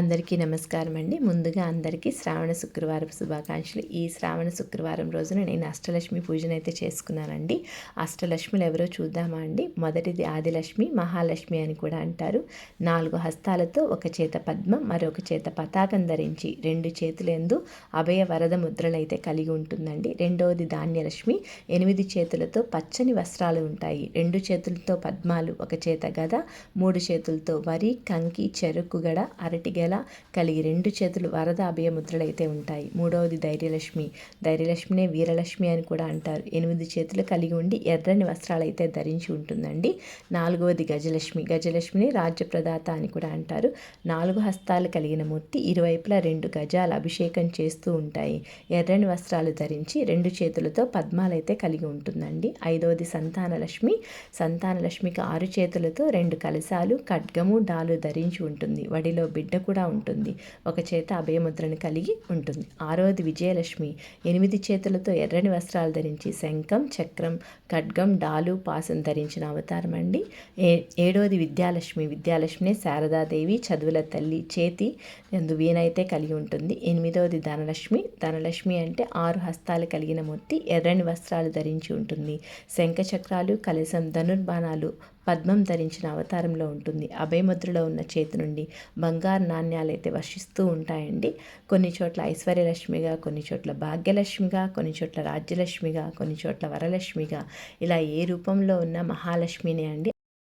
అందరికీ నమస్కారం అండి ముందుగా అందరికీ శ్రావణ శుక్రవారం శుభాకాంక్షలు. ఈ శ్రావణ శుక్రవారం రోజున నేను అష్టలక్ష్మి పూజను అయితే చేసుకున్నానండి. అష్టలక్ష్ములు ఎవరో చూద్దామా అండి? మొదటిది ఆదిలక్ష్మి మహాలక్ష్మి అని కూడా అంటారు. నాలుగు హస్తాలతో ఒక చేత పద్మం మరొక చేత పతాకం ధరించి రెండు చేతులందు అభయ వరద ముద్రలు అయితే కలిగి ఉంటుందండి. రెండవది ధాన్యలక్ష్మి. ఎనిమిది చేతులతో పచ్చని వస్త్రాలు ఉంటాయి. రెండు చేతులతో పద్మాలు ఒక చేత గద మూడు చేతులతో వరి కంకి చెరుకు గడ అరటి గెల కలిగి రెండు చేతులు వరద అభయముద్రలు అయితే ఉంటాయి. మూడవది ధైర్యలక్ష్మి. ధైర్యలక్ష్మినే వీరలక్ష్మి అని కూడా అంటారు. ఎనిమిది చేతులు కలిగి ఉండి ఎర్రని వస్త్రాలు అయితే ధరించి ఉంటుందండి. నాలుగవది గజలక్ష్మి. గజలక్ష్మిని రాజ్యప్రదాత అని కూడా అంటారు. నాలుగు హస్తాలు కలిగిన మూర్తి ఇరువైపులా రెండు గజాలు అభిషేకం చేస్తూ ఉంటాయి. ఎర్రని వస్త్రాలు ధరించి రెండు చేతులతో పద్మాలైతే కలిగి ఉంటుందండి. ఐదవది సంతానలక్ష్మి. సంతానలక్ష్మికి ఆరు చేతులతో రెండు కలశాలు ఖడ్గము డాలు ధరించి ఉంటుంది. వడిలో బిడ్డ కూడా ఉంటుంది. ఒక చేత అభయముద్రను కలిగి ఉంటుంది. ఆరవది విజయలక్ష్మి. ఎనిమిది చేతులతో ఎర్రని వస్త్రాలు ధరించి శంఖం చక్రం ఖడ్గం డాలు పాసం ధరించిన అవతారం అండి. ఏ ఏడవది విద్యాలక్ష్మి. విద్యాలక్ష్మినే శారదాదేవి చదువుల తల్లి చేతి ఎందు వీణైతే కలిగి ఉంటుంది. ఎనిమిదవది ధనలక్ష్మి. ధనలక్ష్మి అంటే ఆరు హస్తాలు కలిగిన మూర్తి ఎర్రని వస్త్రాలు ధరించి ఉంటుంది. శంఖ చక్రాలు కలశం ధనుర్బాణాలు పద్మం ధరించిన అవతారంలో ఉంటుంది. అభయముద్రలో ఉన్న చేతి నుండి బంగారు నాణ్యాలు అయితే వర్షిస్తూ ఉంటాయండి. కొన్ని చోట్ల ఐశ్వర్యలక్ష్మిగా కొన్ని చోట్ల భాగ్యలక్ష్మిగా కొన్ని చోట్ల రాజ్యలక్ష్మిగా కొన్ని చోట్ల వరలక్ష్మిగా ఇలా ఏ రూపంలో ఉన్న మహాలక్ష్మిని అండి.